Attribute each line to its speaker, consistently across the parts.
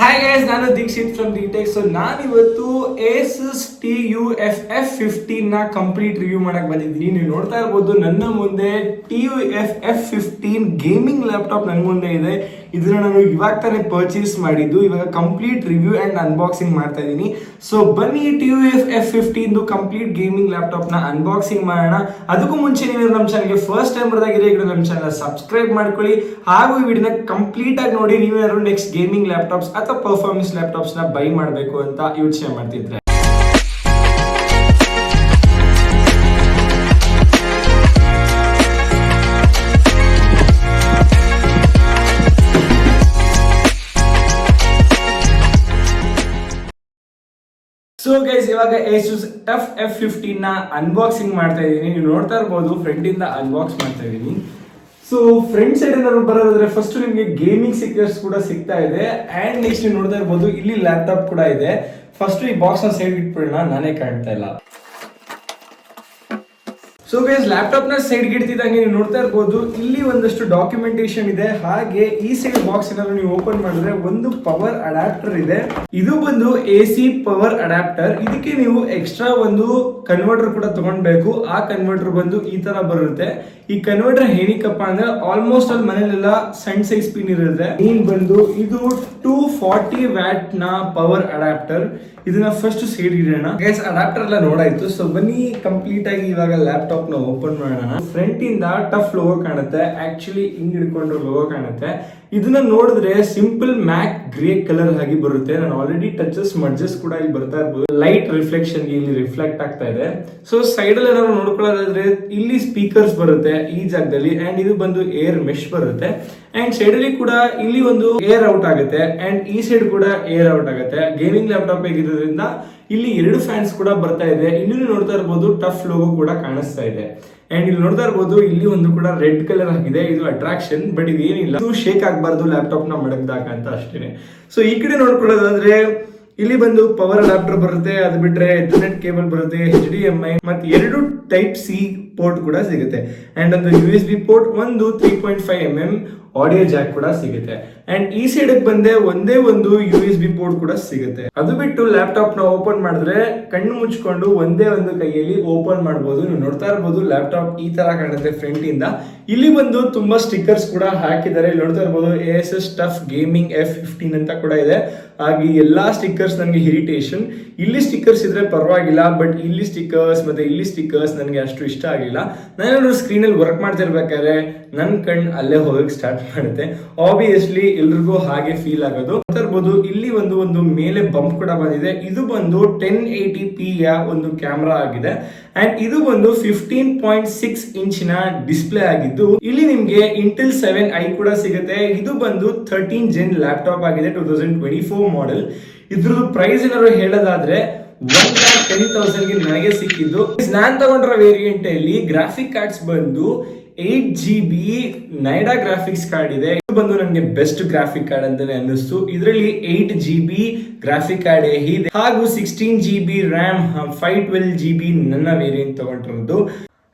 Speaker 1: Hi guys ನಾನು Dixit from ಡಿಟೆಕ್ so ನಾನಿವತ್ತು S T U F F ಫಿಫ್ಟೀನ್ನ complete review ಮಾಡಕ್ ಬಂದಿದ್ದೀನಿ. ನೀವು ನೋಡ್ತಾ ಇರ್ಬೋದು, ನನ್ನ ಮುಂದೆ T U F F fifteen gaming laptop ನನ್ನ ಮುಂದೆ ಇದೆ. ಇದನ್ನ ನಾನು ಇವಾಗ ತಾನೇ ಪರ್ಚೇಸ್ ಮಾಡಿದ್ದು. ಇವಾಗ ಕಂಪ್ಲೀಟ್ ರಿವ್ಯೂ ಅಂಡ್ ಅನ್ಬಾಕ್ಸಿಂಗ್ ಮಾಡ್ತಾ ಇದ್ದೀನಿ. ಸೊ ಬನ್ನಿ ಟಿ ಯು ಎಫ್ ಎಫ್ ಫಿಫ್ಟೀನ್ದು ಕಂಪ್ಲೀಟ್ ಗೇಮಿಂಗ್ ಲ್ಯಾಪ್ಟಾಪ್ನ ಅನ್ಬಾಕ್ಸಿಂಗ್ ಮಾಡೋಣ. ಅದಕ್ಕೂ ಮುಂಚೆ ನೀವು ನಮ್ಮ ಚಾನಲ್ಗೆ ಫಸ್ಟ್ ಟೈಮ್ ಬರೋದಾಗಿದೆ ಈಗ ನಮ್ಮ ಚಾನಲ್ ಸಬ್ಸ್ಕ್ರೈಬ್ ಮಾಡ್ಕೊಳ್ಳಿ. ಹಾಗೂ ಈ ವಿಡಿಯೋನ ಕಂಪ್ಲೀಟ್ ಆಗಿ ನೋಡಿ ನೀವೇನಾದ್ರು ನೆಕ್ಸ್ಟ್ ಗೇಮಿಂಗ್ ಲ್ಯಾಪ್ಟಾಪ್ಸ್ ಅಥವಾ ಪರ್ಫಾರ್ಮೆನ್ಸ್ ಲ್ಯಾಪ್ಟಾಪ್ಸ್ನ ಬೈ ಮಾಡಬೇಕು ಅಂತ ಯೋಚನೆ ಮಾಡ್ತಿದ್ರೆ. ಸೊ ಗೈಸ್ ಇವಾಗ ಏಸೂಸ್ ಟಫ್ ಎಫ್ ಫಿಫ್ಟೀನ್ನ ಅನ್ಬಾಕ್ಸಿಂಗ್ ಮಾಡ್ತಾ ಇದ್ದೀನಿ ನೀವು ನೋಡ್ತಾ ಇರ್ಬೋದು ಫ್ರೆಂಡ್ ಇಂದ ಅನ್ಬಾಕ್ಸ್ ಮಾಡ್ತಾ ಇದ್ದೀನಿ ಸೊ ಫ್ರೆಂಡ್ ಸೈಡ್ ಏನಾದ್ರು ಬರೋದಾದ್ರೆ ಫಸ್ಟ್ ನಿಮಗೆ ಗೇಮಿಂಗ್ ಸಿಕ್ಕರ್ಸ್ ಕೂಡ ಸಿಗ್ತಾ ಇದೆ. ಅಂಡ್ ನೆಕ್ಸ್ಟ್ ನೀವು ನೋಡ್ತಾ ಇರ್ಬೋದು, ಇಲ್ಲಿ ಲ್ಯಾಪ್ಟಾಪ್ ಕೂಡ ಇದೆ. ಫಸ್ಟ್ ಈ ಬಾಕ್ಸ್ನ ಸೈಡ್ ಇಟ್ಬಿಡೋಣ, ನಾನೇ ಕಾಣ್ತಾ ಇಲ್ಲ. ಸೊ ಗೈಸ್ ಲ್ಯಾಪ್ಟಾಪ್ನ ಸೈಡ್ ಇಡ್ತಿದ್ದಂಗೆ ನೀವು ನೋಡ್ತಾ ಇರ್ಬೋದು. ಇಲ್ಲಿ ಒಂದಷ್ಟು ಡಾಕ್ಯುಮೆಂಟೇಶನ್ ಇದೆ. ಹಾಗೆ ಈ ಸೈಡ್ ಬಾಕ್ಸ್ ಏನಾದ್ರು ನೀವು ಓಪನ್ ಮಾಡಿದ್ರೆ ಒಂದು ಪವರ್ ಅಡಾಪ್ಟರ್ ಇದೆ. ಇದು ಬಂದು ಎ ಸಿ ಪವರ್ ಅಡಾಪ್ಟರ್ ಇದಕ್ಕೆ ನೀವು ಎಕ್ಸ್ಟ್ರಾ ಒಂದು ಕನ್ವರ್ಟರ್ ಕೂಡ ತಗೊಳ್ಬೇಕು ಆ ಕನ್ವರ್ಟರ್ ಬಂದು ಈ ತರ ಬರುತ್ತೆ. ಈ ಕನ್ವರ್ಟರ್ ಏನಕ್ಕಪ್ಪ ಅಂದ್ರೆ ಆಲ್ಮೋಸ್ಟ್ ಅಲ್ಲಿ ಮನೇಲೆಲ್ಲ ಸಣ್ಣ ಸೈಜ್ ಪಿನ್ ಇರುತ್ತೆ. ನೀನ್ ಬಂದು ಇದು ಟೂ ಫಾರ್ಟಿ ವ್ಯಾಟ್ನ ಪವರ್ ಅಡಾಪ್ಟರ್ ಇದನ್ನ ಫಸ್ಟ್ ಸೈಡ್ ಇಡೋಣ. ಗೈಸ್ ಅಡಾಪ್ಟರ್ ಎಲ್ಲ ನೋಡಾಯ್ತು. ಸೊ ಬನ್ನಿ ಕಂಪ್ಲೀಟ್ ಆಗಿ ಇವಾಗ ಲ್ಯಾಪ್ಟಾಪ್ ನ ಓಪನ್ ಮಾಡೋಣ. ಫ್ರಂಟ್ ಇಂದ ಟಫ್ ಲೋಗೋ ಕಾಣುತ್ತೆ. ಆಕ್ಚುಲಿ ಹಿಂಗ್ ಹಿಡ್ಕೊಂಡು ಲೋಗೋ ಕಾಣುತ್ತೆ. ಇದನ್ನ ನೋಡಿದ್ರೆ ಸಿಂಪಲ್ ಮ್ಯಾಕ್ ಗ್ರೇ ಕಲರ್ ಆಗಿ ಬರುತ್ತೆ. ನಾನು ಆಲ್ರೆಡಿ ಟಚಸ್ ಮಡ್ಜಸ್ ಕೂಡ ಇಲ್ಲಿ ಬರ್ತಾ ಇರ್ಬೋದು. ಲೈಟ್ ರಿಫ್ಲೆಕ್ಷನ್ ಇಲ್ಲಿ ರಿಫ್ಲೆಕ್ಟ್ ಆಗ್ತಾ ಇದೆ. ಸೊ ಸೈಡ್ ಅಲ್ಲಿ ಏನಾದ್ರು ನೋಡ್ಕೊಳ್ಳೋದಾದ್ರೆ, ಇಲ್ಲಿ ಸ್ಪೀಕರ್ಸ್ ಬರುತ್ತೆ ಈ ಜಾಗದಲ್ಲಿ ಅಂಡ್ ಇದು ಬಂದು ಏರ್ ಮೆಶ್ ಬರುತ್ತೆ. ಅಂಡ್ ಸೈಡ್ ಅಲ್ಲಿ ಕೂಡ ಇಲ್ಲಿ ಒಂದು ಏರ್ ಔಟ್ ಆಗುತ್ತೆ. ಅಂಡ್ ಈ ಸೈಡ್ ಕೂಡ ಏರ್ ಔಟ್ ಆಗುತ್ತೆ. ಗೇಮಿಂಗ್ ಲ್ಯಾಪ್ಟಾಪ್ ಆಗಿರೋದ್ರಿಂದ ಇಲ್ಲಿ ಎರಡು ಫ್ಯಾನ್ಸ್ ಕೂಡ ಬರ್ತಾ ಇದೆ. ಇಲ್ಲಿ ನೋಡ್ತಾ ಇರ್ಬೋದು ಟಫ್ ಲೋಗೋ ಕೂಡ ಕಾಣಿಸ್ತಾ ಇದೆ. ಅಂಡ್ ಇಲ್ಲಿ ನೋಡ್ತಾ ಇರ್ಬೋದು ಇಲ್ಲಿ ಒಂದು ಕೂಡ ರೆಡ್ ಕಲರ್ ಆಗಿದೆ. ಇದು ಅಟ್ರಾಕ್ಷನ್ ಬಟ್ ಇದು ಏನಿಲ್ಲ ಇದು ಶೇಕ್ ಆಗಬಾರ್ದು ಲ್ಯಾಪ್ಟಾಪ್ನ ಮಡಗ್ದಾಗ ಅಂತ ಅಷ್ಟೇನೆ. ಸೊ ಈ ಕಡೆ ನೋಡ್ಕೊಳ್ಳೋದಾದ್ರೆ ಇಲ್ಲಿ ಬಂದು ಪವರ್ ಅಡಾಪ್ಟರ್ ಬರುತ್ತೆ. ಅದು ಬಿಟ್ರೆ ಇಂಟರ್ನೆಟ್ ಕೇಬಲ್ ಬರುತ್ತೆ ಎಚ್ ಡಿ ಎಂ ಐ ಮತ್ತೆ ಎರಡು ಟೈಪ್ ಸಿ ಪೋರ್ಟ್ ಕೂಡ ಸಿಗುತ್ತೆ. ಅಂಡ್ ಒಂದು ಯು ಎಸ್ ಬಿ ಪೋರ್ಟ್ ಒಂದು three point five M M audio jack ಕೂಡ ಸಿಗುತ್ತೆ. ಅಂಡ್ ಈ ಸೈಡ್ ಬಂದೆ ಒಂದೇ ಒಂದು ಯು ಎಸ್ ಬಿ ಪೋರ್ಟ್ ಕೂಡ ಸಿಗುತ್ತೆ. ಅದು ಬಿಟ್ಟು ಲ್ಯಾಪ್ಟಾಪ್ನ ಓಪನ್ ಮಾಡಿದ್ರೆ ಕಣ್ಣು ಮುಚ್ಕೊಂಡು ಒಂದೇ ಒಂದು ಕೈಯಲ್ಲಿ ಓಪನ್ ಮಾಡಬಹುದು ನೀವು ನೋಡ್ತಾ ಇರಬಹುದು ಲ್ಯಾಪ್ಟಾಪ್ ಈ ತರ ಕಾಣುತ್ತೆ ಫ್ರಂಟ್ ಇಂದ. ಇಲ್ಲಿ ಬಂದು ತುಂಬಾ ಸ್ಟಿಕ್ಕರ್ಸ್ ಕೂಡ ಹಾಕಿದ್ದಾರೆ. ನೋಡ್ತಾ ಇರಬಹುದು Asus TUF gaming F fifteen ಅಂತ ಕೂಡ ಇದೆ. ಹಾಗೆ ಎಲ್ಲಾ ಸ್ಟಿಕ್ಕರ್ಸ್ ನನಗೆ ಇರಿಟೇಷನ್ ಇಲ್ಲಿ ಸ್ಟಿಕ್ಕರ್ಸ್ ಇದ್ರೆ ಪರವಾಗಿಲ್ಲ ಬಟ್ ಇಲ್ಲಿ ಸ್ಟಿಕ್ಕರ್ಸ್ ಮತ್ತೆ ಇಲ್ಲಿ ಸ್ಟಿಕ್ಕರ್ಸ್ ನನಗೆ ಅಷ್ಟು ಇಷ್ಟ ಆಗಿಲ್ಲ. ನಾನು ಸ್ಕ್ರೀನ್ ಅಲ್ಲಿ ವರ್ಕ್ ಮಾಡ್ತಿರ್ಬೇಕಾದ್ರೆ ನನ್ನ ಕಣ್ ಅಲ್ಲೇ ಹೋಗಕ್ಕೆ ಸ್ಟಾರ್ಟ್ ಮಾಡುತ್ತೆ. ಆಬ್ವಿಯಸ್ಲಿ ಎಲ್ರಿಗೂ ಹಾಗೆ ಫೀಲ್ ಆಗೋದು. ಇರ್ಬೋದು ಇಲ್ಲಿ ಒಂದು ಒಂದು ಮೇಲೆ ಬಂಪ್ ಕೂಡ ಬಂದಿದೆ. ಇದು ಬಂದು ಟೆನ್ ಏಟಿ ಪಿ ಯ ಒಂದು ಕ್ಯಾಮ್ರಾ ಆಗಿದೆ. ಅಂಡ್ ಇದು ಬಂದು ಫಿಫ್ಟೀನ್ ಪಾಯಿಂಟ್ ಸಿಕ್ಸ್ ಇಂಚಿನ ಡಿಸ್ಪ್ಲೇ ಆಗಿದ್ದು, ಇಲ್ಲಿ ನಿಮ್ಗೆ ಇಂಟೆಲ್ ಸೆವೆನ್ ಐ ಕೂಡ ಸಿಗುತ್ತೆ. ಇದು ಬಂದು ಥರ್ಟೀನ್ ಜೆನ್ ಲ್ಯಾಪ್ಟಾಪ್ ಆಗಿದೆ two thousand twenty four model ಇದ್ರದ್ದು ಪ್ರೈಸ್ ಏನಾದ್ರು ಹೇಳೋದಾದ್ರೆ ಒನ್ ಲ್ಯಾಕ್ ಟೆನ್ ತೌಸಂಡ್ಗೆ ನನಗೆ ಸಿಕ್ಕಿದ್ದು. ನಾನ್ ತಗೊಂಡಿರೋ ವೇರಿಯಂಟ್ ಅಲ್ಲಿ ಗ್ರಾಫಿಕ್ ಕಾರ್ಡ್ಸ್ ಬಂದು eight G B Nvidia graphics card ಇದು. ಬಂದು ನನಗೆ ಬೆಸ್ಟ್ ಗ್ರಾಫಿಕ್ ಕಾರ್ಡ್ ಅಂತಾನೆ ಅನ್ನಿಸ್ತು. ಇದರಲ್ಲಿ eight G B graphic card ಇದೆ. ಹಾಗೂ sixteen G B RAM five twelve G B ನನ್ನ ವೇರಿಯಂಟ್ ತಗೊಂಡಿರೋದು.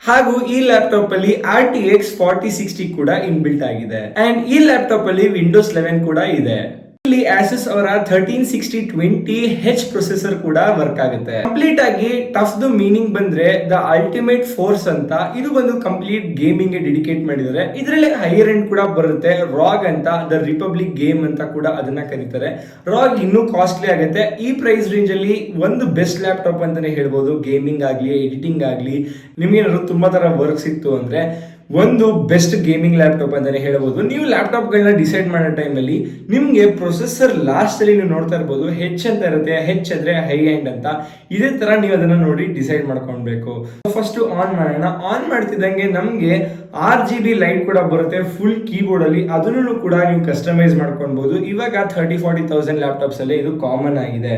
Speaker 1: ಹಾಗೂ ಈ ಲ್ಯಾಪ್ಟಾಪ್ ಅಲ್ಲಿ R T X forty sixty ಕೂಡ ಇನ್ಬಿಲ್ಟ್ ಆಗಿದೆ. ಅಂಡ್ ಈ ಲ್ಯಾಪ್ಟಾಪ್ ಅಲ್ಲಿ ವಿಂಡೋಸ್ ಲೆವೆನ್ ಕೂಡ ಇದೆ. ಇಲ್ಲಿ ಆಸಿಸ್ ಅವರ thirteen sixty twenty H processor ಕೂಡ ವರ್ಕ್ ಆಗುತ್ತೆ. ಕಂಪ್ಲೀಟ್ ಆಗಿ ಟಫ್ ದ ಮೀನಿಂಗ್ ಬಂದ್ರೆ ದ ಅಲ್ಟಿಮೇಟ್ ಫೋರ್ಸ್ ಅಂತ ಇದು ಒಂದು ಕಂಪ್ಲೀಟ್ ಗೇಮಿಂಗ್ಗೆ ಡೆಡಿಕೇಟ್ ಮಾಡಿದ್ದಾರೆ. ಇದರಲ್ಲಿ ಹೈಯರ್ ಎಂಡ್ ಕೂಡ ಬರುತ್ತೆ. ರಾಗ್ ಅಂತ ದ ರಿಪಬ್ಲಿಕ್ ಗೇಮ್ ಅಂತ ಕೂಡ ಅದನ್ನ ಕರೀತಾರೆ. ರಾಗ್ ಇನ್ನೂ ಕಾಸ್ಟ್ಲಿ ಆಗುತ್ತೆ. ಈ ಪ್ರೈಸ್ ರೇಂಜ್ ಅಲ್ಲಿ ಒಂದು ಬೆಸ್ಟ್ ಲ್ಯಾಪ್ಟಾಪ್ ಅಂತಾನೆ ಹೇಳ್ಬೋದು. ಗೇಮಿಂಗ್ ಆಗ್ಲಿ ಎಡಿಟಿಂಗ್ ಆಗ್ಲಿ ನಿಮ್ಗೆ ಏನಾದ್ರು ತುಂಬಾ ತರ ವರ್ಕ್ ಸಿಕ್ತು ಅಂದ್ರೆ ಒಂದು ಬೆಸ್ಟ್ ಗೇಮಿಂಗ್ ಲ್ಯಾಪ್ಟಾಪ್ ಅಂತಲೇ ಹೇಳ್ಬೋದು. ನೀವು ಲ್ಯಾಪ್ಟಾಪ್ಗಳನ್ನ ಡಿಸೈಡ್ ಮಾಡೋ ಟೈಮಲ್ಲಿ ನಿಮಗೆ ಪ್ರೊಸೆಸರ್ ಲಾಸ್ಟಲ್ಲಿ ನೀವು ನೋಡ್ತಾ ಇರ್ಬೋದು ಹೆಚ್ ಅಂತ ಇರುತ್ತೆ ಹೆಚ್ ಅಂದ್ರೆ ಹೈ ಎಂಡ್ ಅಂತ. ಇದೇ ತರ ನೀವು ಅದನ್ನ ನೋಡಿ ಡಿಸೈಡ್ ಮಾಡ್ಕೊಳ್ಬೇಕು. ಫಸ್ಟ್ ಆನ್ ಮಾಡೋಣ. ಆನ್ ಮಾಡ್ತಿದ್ದಂಗೆ ನಮಗೆ ಆರ್ ಜಿ ಬಿ ಲೈಟ್ ಕೂಡ ಬರುತ್ತೆ ಫುಲ್ ಕೀಬೋರ್ಡ್ ಅಲ್ಲಿ. ಅದನ್ನು ಕೂಡ ನೀವು ಕಸ್ಟಮೈಸ್ ಮಾಡ್ಕೊಳ್ಬೋದು. ಇವಾಗ ತರ್ಟಿ ಫಾರ್ಟಿ ತೌಸಂಡ್ ಲ್ಯಾಪ್ಟಾಪ್ಸಲ್ಲಿ ಇದು ಕಾಮನ್ ಆಗಿದೆ.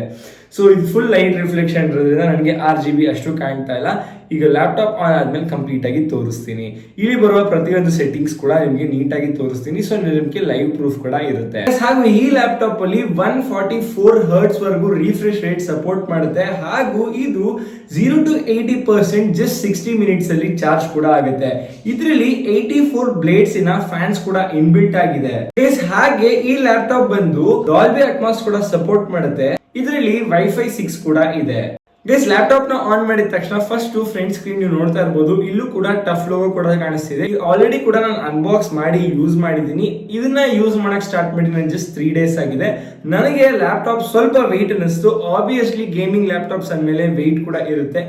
Speaker 1: ಸೊ ಇದು ಫುಲ್ ಲೈಟ್ ರಿಫ್ಲೆಕ್ಷನ್ ಇರೋದ್ರಿಂದ ನನಗೆ ಆರ್ ಜಿ ಬಿ ಅಷ್ಟು ಕಾಣ್ತಾ ಇಲ್ಲ. ಈಗ ಲ್ಯಾಪ್ಟಾಪ್ ಆನ್ ಆದ್ಮೇಲೆ ಕಂಪ್ಲೀಟ್ ಆಗಿ ತೋರಿಸ್ತೀನಿ. ಇಲ್ಲಿ ಬರುವ ಪ್ರತಿಯೊಂದು ಸೆಟ್ಟಿಂಗ್ಸ್ ಕೂಡ ನಿಮಗೆ ನೀಟಾಗಿ ತೋರಿಸ್ತೀನಿ. ಸೊ ನಿಮಗೆ ಲೈವ್ ಪ್ರೂಫ್ ಕೂಡ ಇರುತ್ತೆ. ಹಾಗೂ ಈ ಲ್ಯಾಪ್ಟಾಪ್ ಅಲ್ಲಿ ಒನ್ ಫಾರ್ಟಿ ಫೋರ್ ಹರ್ಟ್ಸ್ ವರೆಗೂ ರಿಫ್ರೆಶ್ ರೇಟ್ ಸಪೋರ್ಟ್ ಮಾಡುತ್ತೆ. ಹಾಗೂ ಇದು zero to eighty percent just sixty minutes ಅಲ್ಲಿ ಚಾರ್ಜ್ ಕೂಡ ಆಗುತ್ತೆ. ಇದರಲ್ಲಿ eighty four blades in fans ಕೂಡ ಇನ್ಬಿಲ್ಟ್ ಆಗಿದೆ. ಹಾಗೆ ಈ ಲ್ಯಾಪ್ಟಾಪ್ ಬಂದು ಡಾಲ್ಬಿ ಅಟ್ಮಾಸ್ ಕೂಡ ಸಪೋರ್ಟ್ ಮಾಡುತ್ತೆ. ಇದರಲ್ಲಿ ವೈಫೈ ಸಿಕ್ಸ್ ಕೂಡ ಇದೆ. ಗೈಸ್ ಲ್ಯಾಪ್ಟಾಪ್ನ ಆನ್ ಮಾಡಿದ ತಕ್ಷಣ ಫಸ್ಟ್ ಫ್ರಂಟ್ ಸ್ಕ್ರೀನ್ ನೀವು ನೋಡ್ತಾ ಇರ್ಬೋದು. ಇಲ್ಲೂ ಕೂಡ ಟಫ್ ಲೋಗೋ ಕೂಡ ಕಾಣಿಸ್ತಿದೆ. ಆಲ್ರೆಡಿ ಕೂಡ ನಾನು ಅನ್ಬಾಕ್ಸ್ ಮಾಡಿ ಯೂಸ್ ಮಾಡಿದ್ದೀನಿ. ಇದನ್ನ ಯೂಸ್ ಮಾಡಕ್ ಸ್ಟಾರ್ಟ್ ಮಾಡಿ ನಾನು ಜಸ್ಟ್ ತ್ರೀ ಡೇಸ್ ಆಗಿದೆ. ನನಗೆ ಲ್ಯಾಪ್ಟಾಪ್ ಸ್ವಲ್ಪ ವೆಯ್ಟ್ ಅನ್ನಿಸ್ತು. ಆಬ್ವಿಯಸ್ಲಿ ಗೇಮಿಂಗ್ ಲ್ಯಾಪ್ಟಾಪ್ಸ್ ಅಂದಮೇಲೆ ವೆಯ್ಟ್ ಕೂಡ ಇರುತ್ತೆ.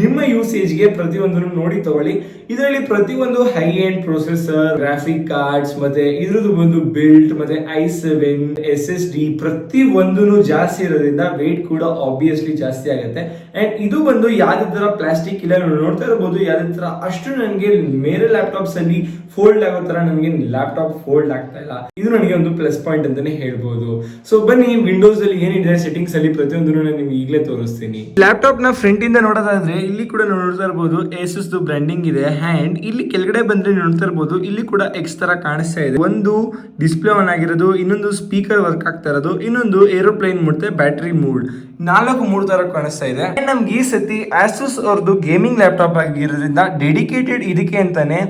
Speaker 1: ನಿಮ್ಮ ಯೂಸೇಜ್ಗೆ ಪ್ರತಿಯೊಂದನ್ನು ನೋಡಿ ತಗೊಳ್ಳಿ. ಇದರಲ್ಲಿ ಪ್ರತಿಯೊಂದು high end processor graphic cards ಮತ್ತೆ ಇದ್ರದ್ದು ಒಂದು ಬಿಲ್ಟ್ ಮತ್ತೆ I seven S S D ಪ್ರತಿ ಒಂದೂ ಜಾಸ್ತಿ ಇರೋದ್ರಿಂದ ವೆಯ್ಟ್ ಕೂಡ ಆಬ್ವಿಯಸ್ಲಿ ಜಾಸ್ತಿ ಆಗುತ್ತೆ. ಅಂಡ್ ಇದು ಬಂದು ಯಾವ್ದೇ ತರ ಪ್ಲಾಸ್ಟಿಕ್ ಇಲ್ಲ ನೋಡ್ತಾ ಇರಬಹುದು ಯಾವ್ದೇ ತರ ಅಷ್ಟು ನನಗೆ ಬೇರೆ ಲ್ಯಾಪ್ಟಾಪ್ಸ್ ಅಲ್ಲಿ ಫೋಲ್ಡ್ ಆಗೋ ತರ ನನಗೆ ಲ್ಯಾಪ್ಟಾಪ್ ಫೋಲ್ಡ್ ಆಗ್ತಾ ಇಲ್ಲ. ಇದು ನನಗೆ ಒಂದು ಪ್ಲಸ್ ಪಾಯಿಂಟ್ ಅಂತಾನೆ ಹೇಳ್ಬೋದು. ಸೊ ಬನ್ನಿ ವಿಂಡೋಸ್ ಅಲ್ಲಿ ಏನಿದೆ ಸೆಟ್ಟಿಂಗ್ಸ್ ಅಲ್ಲಿ ಪ್ರತಿಯೊಂದು ನಿಮ್ಗೆ ಈಗಲೇ ತೋರಿಸ್ತೀನಿ. ಲ್ಯಾಪ್ಟಾಪ್ನ ಫ್ರಂಟ್ ಇಂದ ನೋಡೋದಾದ್ರೆ, ಇಲ್ಲಿ ಕೂಡ ನೋಡ್ತಾ ಇರಬಹುದು ಏಸಸ್ ಬ್ರ್ಯಾಂಡಿಂಗ್ ಇದೆ. ಹ್ಯಾಂಡ್ ಇಲ್ಲಿ ಕೆಳಗಡೆ ಬಂದ್ರೆ ನೋಡ್ತಾ ಇರಬಹುದು ಇಲ್ಲಿ ಕೂಡ ಎಕ್ಸ್ ತರ ಕಾಣಿಸ್ತಾ ಇದೆ. ಒಂದು ಡಿಸ್ಪ್ಲೇ ಆನ್ ಆಗಿರೋದು, ಇನ್ನೊಂದು ಸ್ಪೀಕರ್ ವರ್ಕ್ ಆಗ್ತಾ ಇರೋದು, ಇನ್ನೊಂದು ಏರೋಪ್ಲೇನ್ ಮುಡ್ತೆ ಬ್ಯಾಟ್ರಿ ಮೂಡ್ ನಾಲ್ಕು, ಮೂರು ತರ ಕಾಣಿಸ್ತಾ ಇದೆ. ನಮ್ಗೆ ಈ ಸತಿ ಆಸುಸ್ ಅವ್ರದ್ದು ಗೇಮಿಂಗ್ ಲ್ಯಾಪ್ಟಾಪ್ ಆಗಿರೋದ್ರಿಂದ ಡೆಡಿಕೇಟೆಡ್ ಇದಕ್ಕೆ ಅಂತಾನೆ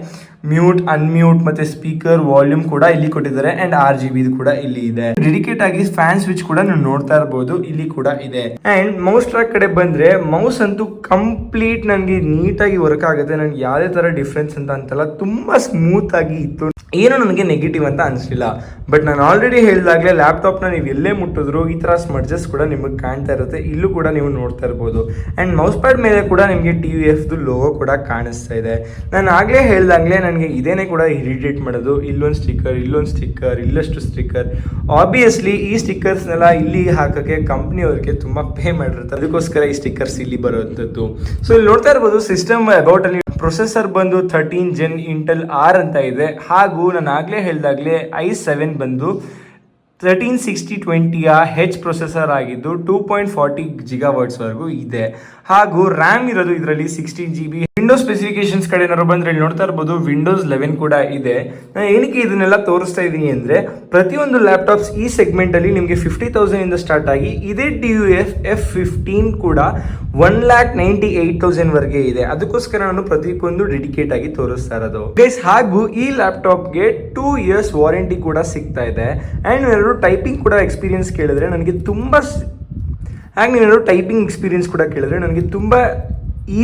Speaker 1: ಮ್ಯೂಟ್, ಅನ್ಮ್ಯೂಟ್ ಮತ್ತೆ ಸ್ಪೀಕರ್ ವಾಲ್ಯೂಮ್ ಕೂಡ ಇಲ್ಲಿ ಕೊಟ್ಟಿದ್ದಾರೆ ಅಂಡ್ ಆರ್ ಜಿ ಬಿ ಕೂಡ ಇಲ್ಲಿ ಇದೆ. ಡೆಡಿಕೇಟ್ ಆಗಿ ಫ್ಯಾನ್ ಸ್ವಿಚ್ ಕೂಡ ನೀವು ನೋಡ್ತಾ ಇರಬಹುದು ಇಲ್ಲಿ ಕೂಡ ಇದೆ. ಅಂಡ್ ಮೌಸ್ ಟ್ರ್ಯಾಕ್ ಕಡೆ ಬಂದ್ರೆ ಮೌಸ್ ಅಂತೂ ಕಂಪ್ಲೀಟ್ ನನಗೆ ನೀಟಾಗಿ ವರ್ಕ್ ಆಗುತ್ತೆ. ನನಗೆ ಯಾವುದೇ ತರ ಡಿಫ್ರೆನ್ಸ್ ಅಂತ ಅಂತಲ್ಲ, ತುಂಬಾ ಸ್ಮೂತ್ ಆಗಿ ಇತ್ತು. ಏನು ನನಗೆ ನೆಗೆಟಿವ್ ಅಂತ ಅನಿಸ್ಲಿಲ್ಲ. ಬಟ್ ನಾನು ಆಲ್ರೆಡಿ ಹೇಳಿದಾಗಲೇ ಲ್ಯಾಪ್ಟಾಪ್ನ ನೀವು ಎಲ್ಲೇ ಮುಟ್ಟಿದ್ರು ಈ ಥರ ಸ್ಮರ್ಜಸ್ ಕೂಡ ನಿಮಗೆ ಕಾಣ್ತಾ ಇರುತ್ತೆ. ಇಲ್ಲೂ ಕೂಡ ನೀವು ನೋಡ್ತಾ ಇರ್ಬೋದು. ಅಂಡ್ ಮೌಸ್ ಪ್ಯಾಡ್ ಮೇಲೆ ಕೂಡ ನಿಮಗೆ ಟಿ ವಿ ಎಫ್ದು ಲೋಗೋ ಕೂಡ ಕಾಣಿಸ್ತಾ ಇದೆ. ನಾನು ಆಗಲೇ ಹೇಳ್ದಾಗಲೇ ನನಗೆ ಇದೇನೇ ಕೂಡ ಇರಿಟೇಟ್ ಮಾಡೋದು. ಇಲ್ಲೊಂದು ಸ್ಟಿಕ್ಕರ್ ಇಲ್ಲೊಂದು ಸ್ಟಿಕ್ಕರ್ ಇಲ್ಲಷ್ಟು ಸ್ಟಿಕ್ಕರ್ ಆಬ್ವಿಯಸ್ಲಿ ಈ ಸ್ಟಿಕ್ಕರ್ಸ್ನೆಲ್ಲ ಇಲ್ಲಿ ಹಾಕೋಕ್ಕೆ ಕಂಪ್ನಿಯವ್ರಿಗೆ ತುಂಬ ಪೇ ಮಾಡಿರ್ತಾರೆ. ಅದಕ್ಕೋಸ್ಕರ ಈ ಸ್ಟಿಕ್ಕರ್ಸ್ ಇಲ್ಲಿ ಬರುವಂಥದ್ದು. ಸೊ ಇಲ್ಲಿ ನೋಡ್ತಾ ಇರ್ಬೋದು ಸಿಸ್ಟಮ್ ಅಬೌಟ್ ಅಲ್ಲಿ ಪ್ರೊಸೆಸರ್ ಬಂದು ಥರ್ಟೀನ್ ಜೆನ್ ಇಂಟೆಲ್ ಆರ್ ಅಂತ ಇದೆ. ಹಾಗೂ ನಾನು ಆಗಲೇ ಹೇಳಿದಾಗಲೇ ಐ ಸೆವೆನ್ ಬಂದು ತರ್ಟೀನ್ ಸಿಕ್ಸ್ಟಿ ಟ್ವೆಂಟಿಯ ಹೆಚ್ ಪ್ರೊಸೆಸರ್ ಆಗಿದ್ದು ಟೂ ಪಾಯಿಂಟ್ ಫಾರ್ಟಿ ಜಿಗಾವರ್ಟ್ಸ್ವರೆಗೂ ಇದೆ. ಹಾಗೂ ರ್ಯಾಮ್ ಇರೋದು ಇದರಲ್ಲಿ sixteen G B Windows specifications ಕಡೆ ಏನಾದ್ರು ಬಂದರೆ ಇಲ್ಲಿ ನೋಡ್ತಾ ಇರ್ಬೋದು ವಿಂಡೋಸ್ ಲೆವೆನ್ ಕೂಡ ಇದೆ. ನಾನು ಏನಕ್ಕೆ ಇದನ್ನೆಲ್ಲ ತೋರಿಸ್ತಾ ಇದ್ದೀನಿ ಅಂದ್ರೆ, ಪ್ರತಿಯೊಂದು ಲ್ಯಾಪ್ಟಾಪ್ಸ್ ಈ ಸೆಗ್ಮೆಂಟ್ ಅಲ್ಲಿ ನಿಮಗೆ ಫಿಫ್ಟಿ ತೌಸಂಡ್ ಇಂದ ಸ್ಟಾರ್ಟ್ ಆಗಿ ಇದೇ D U F F fifteen ಕೂಡ one lakh ninety eight thousand ವರೆಗೆ ಇದೆ. ಅದಕ್ಕೋಸ್ಕರ ನಾನು ಪ್ರತಿಯೊಂದು ಡೆಡಿಕೇಟ್ ಆಗಿ ತೋರಿಸ್ತಾ ಇರೋದು. ಗೈಸ್ ಹಾಗೂ ಈ ಲ್ಯಾಪ್ಟಾಪ್ಗೆ ಟೂ ಇಯರ್ಸ್ ವಾರಂಟಿ ಕೂಡ ಸಿಗ್ತಾ ಇದೆ. ಆ್ಯಂಡ್ ಎರಡು ಟೈಪಿಂಗ್ ಕೂಡ ಎಕ್ಸ್ಪೀರಿಯನ್ಸ್ ಕೇಳಿದ್ರೆ ನನಗೆ ತುಂಬ ಹಾಗೆ ನೀವು ಟೈಪಿಂಗ್ ಎಕ್ಸ್ಪೀರಿಯನ್ಸ್ ಕೂಡ ಕೇಳಿದ್ರೆ ನನಗೆ ತುಂಬ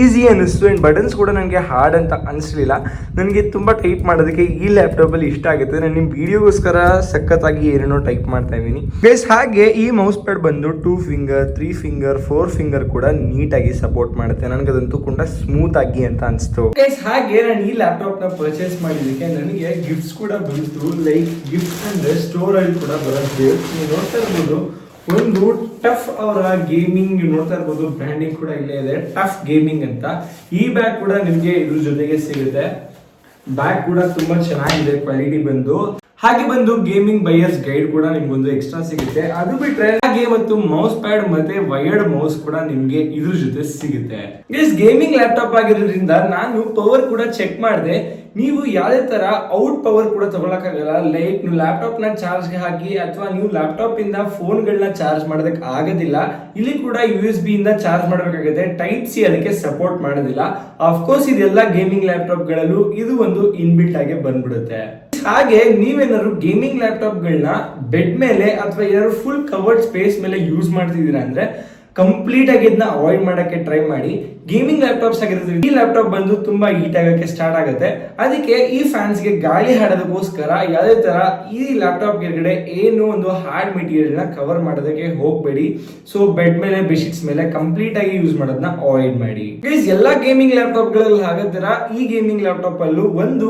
Speaker 1: ಈಸಿ ಅನ್ನಿಸ್ತು. ಆ್ಯಂಡ್ ಬಟನ್ಸ್ ಕೂಡ ನನಗೆ ಹಾರ್ಡ್ ಅಂತ ಅನಿಸ್ಲಿಲ್ಲ. ನನಗೆ ತುಂಬ ಟೈಪ್ ಮಾಡೋದಕ್ಕೆ ಈ ಲ್ಯಾಪ್ಟಾಪಲ್ಲಿ ಇಷ್ಟ ಆಗುತ್ತೆ. ನಾನು ನಿಮ್ಮ ವಿಡಿಯೋಗೋಸ್ಕರ ಸಖತ್ತಾಗಿ ಏನೇನೋ ಟೈಪ್ ಮಾಡ್ತಾ ಇದ್ದೀನಿ. ಬೇಸ್ ಹಾಗೆ ಈ ಮೌಸ್ ಪ್ಯಾಡ್ ಬಂದು two finger three finger four finger ಕೂಡ ನೀಟಾಗಿ ಸಪೋರ್ಟ್ ಮಾಡುತ್ತೆ. ನನಗದಂತೂ ಕೂಡ ಸ್ಮೂತ್ ಆಗಿ ಅಂತ ಅನಿಸ್ತು. ಹಾಗೆ ನಾನು ಈ ಲ್ಯಾಪ್ಟಾಪ್ನ ಪರ್ಚೇಸ್ ಮಾಡಿದ್ದಕ್ಕೆ ನನಗೆ ಗಿಫ್ಟ್ಸ್ ಕೂಡ ಬಂತು. ಲೈಕ್ ಗಿಫ್ಟ್ಸ್ ಅಂದರೆ ಸ್ಟೋರಲ್ಲಿ ಕೂಡ ಬರುತ್ತೆ. ನೀವು ನೋಡ್ತಾ ಇರ್ಬೋದು. ಒಂದು ಟಫ್ ಅವರ ಗೇಮಿಂಗ್ ನೋಡ್ತಾ ಇರ್ಬೋದು ಬ್ರ್ಯಾಂಡಿಂಗ್ ಕೂಡ ಇಲ್ಲೇ ಇದೆ. ಟಫ್ ಗೇಮಿಂಗ್ ಅಂತ. ಈ ಬ್ಯಾಗ್ ಕೂಡ ನಿಮಗೆ ಇದ್ರ ಜೊತೆಗೆ ಸಿಗುತ್ತೆ. ಬ್ಯಾಗ್ ಕೂಡ ತುಂಬಾ ಚೆನ್ನಾಗಿದೆ ಕ್ವಾಲಿಟಿ ಬಂದು. ಹಾಗೆ ಬಂದು ಗೇಮಿಂಗ್ ಬೈಯರ್ಸ್ ಗೈಡ್ ಕೂಡ ನಿಮ್ಗೊಂದು ಎಕ್ಸ್ಟ್ರಾ ಸಿಗುತ್ತೆ. ಅದು ಬಿಟ್ರೆ ಹಾಗೆ ಮತ್ತು ಮೌಸ್ ಪ್ಯಾಡ್ ಮತ್ತೆ ವಯರ್ಡ್ ಮೌಸ್ ಕೂಡ ನಿಮ್ಗೆ ಇದ್ರ ಜೊತೆ ಸಿಗುತ್ತೆ. ಗೇಮಿಂಗ್ ಲ್ಯಾಪ್ಟಾಪ್ ಆಗಿರೋದ್ರಿಂದ ನಾನು ಪವರ್ ಕೂಡ ಚೆಕ್ ಮಾಡಿದೆ. ನೀವು ಯಾವುದೇ ತರ ಔಟ್ ಪವರ್ ಕೂಡ ತಗೊಳಕ್ಕಾಗಲ್ಲ. ಲೈಕ್ ನೀವು ಲ್ಯಾಪ್ಟಾಪ್ನ ಚಾರ್ಜ್ಗೆ ಹಾಕಿ ಅಥವಾ ನೀವು ಲ್ಯಾಪ್ಟಾಪ್ ಇಂದ ಫೋನ್ ಗಳನ್ನ ಚಾರ್ಜ್ ಮಾಡೋದಕ್ಕೆ ಆಗೋದಿಲ್ಲ. ಇಲ್ಲಿ ಕೂಡ ಯು ಎಸ್ ಬಿ ಇಂದ ಚಾರ್ಜ್ ಮಾಡಬೇಕಾಗುತ್ತೆ. ಟೈಪ್ ಸಿ ಅದಕ್ಕೆ ಸಪೋರ್ಟ್ ಮಾಡೋದಿಲ್ಲ. ಅಫ್ಕೋರ್ಸ್ ಇದೆಲ್ಲ ಗೇಮಿಂಗ್ ಲ್ಯಾಪ್ಟಾಪ್ ಗಳಲ್ಲೂ ಇದು ಒಂದು ಇನ್ಬಿಲ್ಟ್ ಆಗಿ ಬಂದ್ಬಿಡುತ್ತೆ. ಹಾಗೆ ನೀವೇನಾದ್ರು ಗೇಮಿಂಗ್ ಲ್ಯಾಪ್ಟಾಪ್ಗಳನ್ನ ಬೆಡ್ ಮೇಲೆ ಅಥವಾ ಏನಾದ್ರು ಫುಲ್ ಕವರ್ಡ್ ಸ್ಪೇಸ್ ಮೇಲೆ ಯೂಸ್ ಮಾಡ್ತಿದ್ದೀರಾ ಅಂದ್ರೆ ಕಂಪ್ಲೀಟ್ ಆಗಿ ಇದನ್ನ ಅವಾಯ್ಡ್ ಮಾಡೋಕ್ಕೆ ಟ್ರೈ ಮಾಡಿ. ಗೇಮಿಂಗ್ ಲ್ಯಾಪ್ಟಾಪ್ಸ್ ಆಗಿರ್ತದೆ ಈ ಲ್ಯಾಪ್ಟಾಪ್ ಬಂದು ತುಂಬಾ ಹೀಟ್ ಆಗಕ್ಕೆ ಸ್ಟಾರ್ಟ್ ಆಗುತ್ತೆ. ಅದಕ್ಕೆ ಈ ಫ್ಯಾನ್ಸ್ಗೆ ಗಾಳಿ ಹಾಡೋದಕ್ಕೋಸ್ಕರ ಯಾವುದೇ ತರ ಈ ಲ್ಯಾಪ್ಟಾಪ್ ಕೆಳಗಡೆ ಏನು ಒಂದು ಹಾರ್ಡ್ ಮೆಟೀರಿಯಲ್ನ ಕವರ್ ಮಾಡೋದಕ್ಕೆ ಹೋಗಬೇಡಿ. ಸೊ ಬೆಡ್ ಮೇಲೆ ಬೆಡ್ಶೀಟ್ಸ್ ಮೇಲೆ ಕಂಪ್ಲೀಟ್ ಆಗಿ ಯೂಸ್ ಮಾಡೋದನ್ನ ಅವಾಯ್ಡ್ ಮಾಡಿ. ಪ್ಲೀಸ್ ಎಲ್ಲಾ ಗೇಮಿಂಗ್ ಲ್ಯಾಪ್ಟಾಪ್ಗಳಲ್ಲಿ ಆಗೋ ತರ ಈ ಗೇಮಿಂಗ್ ಲ್ಯಾಪ್ಟಾಪ್ ಅಲ್ಲೂ ಒಂದು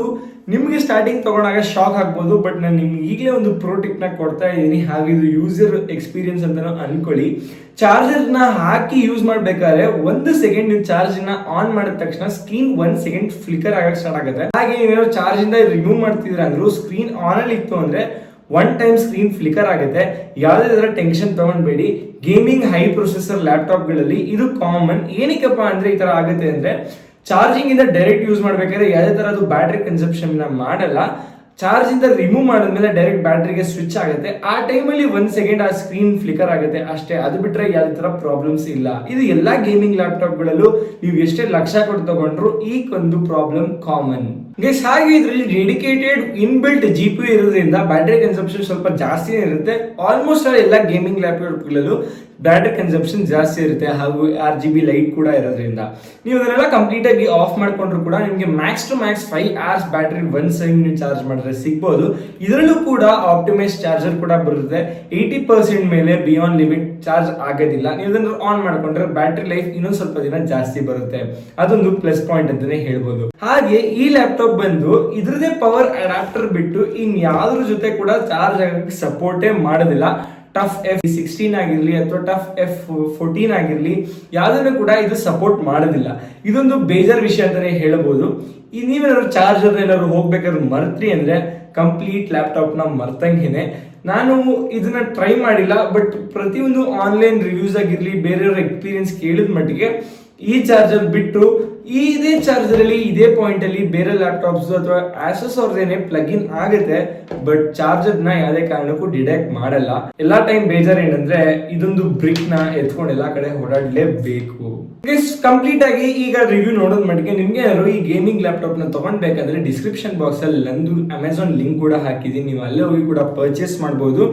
Speaker 1: ನಿಮಗೆ ಸ್ಟಾರ್ಟಿಂಗ್ ತಗೊಂಡಾಗ ಶಾಕ್ ಆಗ್ಬೋದು ಬಟ್ ನಾನು ನಿಮ್ಗೆ ಈಗಲೇ ಒಂದು ಪ್ರೋ ನ ಕೊಡ್ತಾ ಇದ್ದೀನಿ. ಹಾಗೆ ಯೂಸರ್ ಎಕ್ಸ್ಪೀರಿಯನ್ಸ್ ಅಂತ ಅನ್ಕೊಳ್ಳಿ. ಚಾರ್ಜರ್ನ ಹಾಕಿ ಯೂಸ್ ಮಾಡ್ಬೇಕಾದ್ರೆ ಒಂದು ಸೆಕೆಂಡ್ ಚಾರ್ಜ್ನ ಆನ್ ಮಾಡಿದ ತಕ್ಷಣ ಸ್ಕ್ರೀನ್ ಒನ್ ಸೆಕೆಂಡ್ ಫ್ಲಿಕರ್ ಆಗಕ್ಕೆ ಸ್ಟಾರ್ಟ್ ಆಗುತ್ತೆ. ಹಾಗೆ ಏನಾದ್ರು ಚಾರ್ಜ್ ಇಂದ ರಿಮೂವ್ ಮಾಡ್ತಿದ್ರ ಅಂದ್ರೂ ಸ್ಕ್ರೀನ್ ಆನ್ ಅಲ್ಲಿ ಇತ್ತು ಅಂದ್ರೆ ಒನ್ ಟೈಮ್ ಸ್ಕ್ರೀನ್ ಫ್ಲಿಕರ್ ಆಗುತ್ತೆ. ಯಾವುದೇ ತರ ಟೆನ್ಷನ್ ತಗೊಂಡ್ಬೇಡಿ. ಗೇಮಿಂಗ್ ಹೈ ಪ್ರೊಸೆಸರ್ ಲ್ಯಾಪ್ಟಾಪ್ಗಳಲ್ಲಿ ಇದು ಕಾಮನ್ ಏನಕ್ಕಪ್ಪ ಅಂದ್ರೆ ಈ ತರ ಆಗುತ್ತೆ ಅಂದ್ರೆ ಚಾರ್ಜಿಂಗ್ ಇಂದ ಡೈರೆಕ್ಟ್ ಯೂಸ್ ಮಾಡ್ಬೇಕಾದ್ರೆ ಯಾವುದೇ ತರ ಅದು ಬ್ಯಾಟ್ರಿ ಕನ್ಸಪ್ಷನ್ ಮಾಡಲ್ಲ. ಚಾರ್ಜ್ ಇಂದ ರಿಮೂವ್ ಮಾಡಿದ್ಮೇಲೆ ಡೈರೆಕ್ಟ್ ಬ್ಯಾಟ್ರಿಗೆ ಸ್ವಿಚ್ ಆಗುತ್ತೆ. ಆ ಟೈಮಲ್ಲಿ ಒಂದ್ ಸೆಕೆಂಡ್ ಆ ಸ್ಕ್ರೀನ್ ಫ್ಲಿಕರ್ ಆಗುತ್ತೆ. ಅಷ್ಟೇ, ಅದು ಬಿಟ್ರೆ ಯಾವ ತರ ಪ್ರಾಬ್ಲಮ್ಸ್ ಇಲ್ಲ. ಇದು ಎಲ್ಲಾ ಗೇಮಿಂಗ್ ಲ್ಯಾಪ್ಟಾಪ್ಗಳಲ್ಲೂ ನೀವು ಎಷ್ಟೇ ಲಕ್ಷ ಕೊಟ್ಟು ತಗೊಂಡ್ರು ಈ ಒಂದು ಪ್ರಾಬ್ಲಮ್ ಕಾಮನ್ ಗೈಸ್ ಹಾಗೆ ಇದರಲ್ಲಿ ಡೆಡಿಕೇಟೆಡ್ ಇನ್ಬಿಲ್ಟ್ ಜಿ ಪಿ ಇರೋದ್ರಿಂದ ಬ್ಯಾಟ್ರಿ ಕನ್ಸಂಪ್ಷನ್ ಸ್ವಲ್ಪ ಜಾಸ್ತಿನೇ ಇರುತ್ತೆ. ಆಲ್ಮೋಸ್ಟ್ ಎಲ್ಲ ಗೇಮಿಂಗ್ ಲ್ಯಾಪ್ಟಾಪ್ಗಳಲ್ಲೂ ಬ್ಯಾಟ್ರಿ ಕನ್ಸಂಪ್ಷನ್ ಜಾಸ್ತಿ ಇರುತ್ತೆ ಹಾಗೂ ಆರ್ ಜಿ ಬಿ ಲೈಟ್ ಕೂಡ ಇರೋದ್ರಿಂದ. ನೀವು ಅದನ್ನೆಲ್ಲ ಕಂಪ್ಲೀಟ್ ಆಗಿ ಆಫ್ ಮಾಡಿಕೊಂಡ್ರು ಕೂಡ ನಿಮಗೆ max to max five hours battery one ಸೈಮ್ ನೀವು ಚಾರ್ಜ್ ಮಾಡಿದ್ರೆ ಸಿಗ್ಬೋದು. ಇದರಲ್ಲೂ ಕೂಡ ಆಪ್ಟಿಮೈಸ್ ಚಾರ್ಜರ್ ಕೂಡ ಬರುತ್ತೆ. ಏಯ್ಟಿ ಪರ್ಸೆಂಟ್ ಮೇಲೆ ಬಿಯಾನ್ ಲಿಮಿಟ್ ಚಾರ್ಜ್ ಆಗೋದಿಲ್ಲ. ನೀವು ಅದನ್ನು ಆನ್ ಮಾಡಿಕೊಂಡ್ರೆ ಬ್ಯಾಟ್ರಿ ಲೈಫ್ ಇನ್ನೊಂದು ಸ್ವಲ್ಪ ದಿನ ಜಾಸ್ತಿ ಬರುತ್ತೆ. ಅದೊಂದು ಪ್ಲಸ್ ಪಾಯಿಂಟ್ ಅಂತಾನೆ ಹೇಳ್ಬೋದು. ಹಾಗೆ ಈ ಲ್ಯಾಪ್ಟಾಪ್ ಬಂದು ಇದ್ರದೇ ಪವರ್ ಅಡಾಪ್ಟರ್ ಬಿಟ್ಟು ಇನ್ ಯಾವ್ದ್ರ ಜೊತೆ ಕೂಡ ಚಾರ್ಜ್ ಆಗಕ್ಕೆ ಸಪೋರ್ಟೇ ಮಾಡೋದಿಲ್ಲ. ಟಫ್ ಎಫ್ ಸಿಕ್ಸ್ಟೀನ್ ಆಗಿರ್ಲಿ ಅಥವಾ ಟಫ್ ಎಫ್ ಫೋರ್ಟೀನ್ ಆಗಿರಲಿ, ಯಾವುದನ್ನು ಕೂಡ ಇದು ಸಪೋರ್ಟ್ ಮಾಡೋದಿಲ್ಲ. ಇದೊಂದು ಬೇಜಾರ್ ವಿಷಯ ಅಂತಲೇ ಹೇಳ್ಬೋದು. ಈ ನೀವೇನಾದ್ರು ಚಾರ್ಜರ್ ಏನಾದ್ರು ಹೋಗ್ಬೇಕಾದ್ರೆ ಮರ್ತ್ರಿ ಅಂದ್ರೆ ಕಂಪ್ಲೀಟ್ ಲ್ಯಾಪ್ಟಾಪ್ನ ಮರ್ತಂಗೇನೆ. ನಾನು ಇದನ್ನ ಟ್ರೈ ಮಾಡಿಲ್ಲ ಬಟ್ ಪ್ರತಿಯೊಂದು ಆನ್ಲೈನ್ ರಿವ್ಯೂಸ್ ಆಗಿರಲಿ, ಬೇರೆಯವ್ರ ಎಕ್ಸ್ಪೀರಿಯನ್ಸ್ ಕೇಳಿದ ಮಟ್ಟಿಗೆ ಈ ಚಾರ್ಜರ್ ಬಿಟ್ಟು ಈ ಇದೇ ಚಾರ್ಜರ್ ಅಲ್ಲಿ ಇದೇ ಪಾಯಿಂಟ್ ಅಲ್ಲಿ ಬೇರೆ ಲ್ಯಾಪ್ಟಾಪ್ಸ್ ಅಥವಾ ಆಸಸ್ ಅವ್ರದೇನೆ ಪ್ಲಗ್ ಇನ್ ಆಗುತ್ತೆ ಬಟ್ ಚಾರ್ಜರ್ನ ಯಾವುದೇ ಕಾರಣಕ್ಕೂ ಡಿಟೆಕ್ಟ್ ಮಾಡಲ್ಲ. ಎಲ್ಲಾ ಟೈಮ್ ಬೇಜಾರ್ ಏನಂದ್ರೆ, ಇದೊಂದು ಬ್ರಿಕ್ನ ಎತ್ಕೊಂಡು ಎಲ್ಲಾ ಕಡೆ ಓಡಾಡ್ಲೇಬೇಕು. ಕಂಪ್ಲೀಟ್ ಆಗಿ ಈಗ ರಿವ್ಯೂ ನೋಡೋದ್ ಮಟ್ಟಿಗೆ ನಿಮ್ಗೆ ಯಾರು ಈ ಗೇಮಿಂಗ್ ಲ್ಯಾಪ್ಟಾಪ್ನ ತಗೊಂಡ್ಬೇಕಂದ್ರೆ ಡಿಸ್ಕ್ರಿಪ್ಷನ್ ಬಾಕ್ಸ್ ಅಲ್ಲಿ ನಂದು ಅಮೆಝಾನ್ ಲಿಂಕ್ ಕೂಡ ಹಾಕಿದೀನಿ ನೀವು ಅಲ್ಲೇ ಹೋಗಿ ಕೂಡ ಪರ್ಚೇಸ್ ಮಾಡಬಹುದು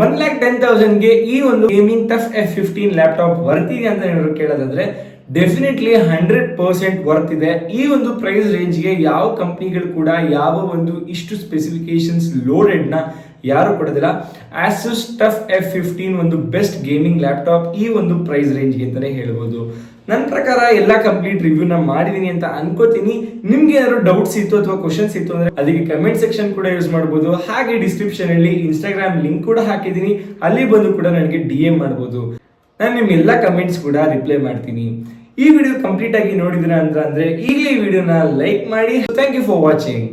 Speaker 1: ಒನ್ ಲ್ಯಾಕ್ ಟೆನ್ ತೌಸಂಡ್ಗೆ ಈ ಒಂದು gaming TUF F fifteen laptop ವರ್ತಿದೆ ಅಂತ ಏನಾದ್ರು ಕೇಳೋದಾದ್ರೆ ಡೆಫಿನೆಟ್ಲಿ ಹಂಡ್ರೆಡ್ ಪರ್ಸೆಂಟ್ ವರ್ತ್ ಇದೆ. ಈ ಒಂದು ಪ್ರೈಸ್ ರೇಂಜ್ಗೆ ಯಾವ ಕಂಪ್ನಿಗಳು ಕೂಡ ಯಾವ ಒಂದು ಇಷ್ಟು ಸ್ಪೆಸಿಫಿಕೇಶನ್ಸ್ ಲೋಡೆಡ್ನ ಯಾರು ಕೊಡೋದಿಲ್ಲ. ಆಸಸ್ ಟಫ್ ಎಫ್ ಫಿಫ್ಟೀನ್ ಒಂದು ಬೆಸ್ಟ್ ಗೇಮಿಂಗ್ ಲ್ಯಾಪ್ಟಾಪ್ ಈ ಒಂದು ಪ್ರೈಸ್ ರೇಂಜ್ಗೆ ಅಂತಾನೆ ಹೇಳ್ಬೋದು. ನನ್ನ ಪ್ರಕಾರ ಎಲ್ಲ ಕಂಪ್ಲೀಟ್ ರಿವ್ಯೂನ ಮಾಡಿದ್ದೀನಿ ಅಂತ ಅನ್ಕೋತೀನಿ. ನಿಮ್ಗೆ ಏನಾದ್ರು ಡೌಟ್ಸ್ ಇತ್ತು ಅಥವಾ ಕ್ವಶನ್ಸ್ ಇತ್ತು ಅಂದ್ರೆ ಅದಕ್ಕೆ ಕಮೆಂಟ್ ಸೆಕ್ಷನ್ ಕೂಡ ಯೂಸ್ ಮಾಡಬಹುದು ಹಾಗೆ ಡಿಸ್ಕ್ರಿಪ್ಷನ್ ಅಲ್ಲಿ ಇನ್ಸ್ಟಾಗ್ರಾಮ್ ಲಿಂಕ್ ಕೂಡ ಹಾಕಿದೀನಿ. ಅಲ್ಲಿ ಬಂದು ಕೂಡ ನನಗೆ ಡಿ ಎಂ ಮಾಡ್ಬೋದು. ನಾನು ನಿಮ್ಮ ಎಲ್ಲ ಕಮೆಂಟ್ಸ್ ಕೂಡ ರಿಪ್ಲೈ ಮಾಡ್ತೀನಿ. ಈ ವಿಡಿಯೋ ಕಂಪ್ಲೀಟ್ ಆಗಿ ನೋಡಿದ್ರ ಅಂತ ಅಂದ್ರೆ ಈಗಲೇ ಈ ವಿಡಿಯೋನ ಲೈಕ್ ಮಾಡಿ. Thank you for watching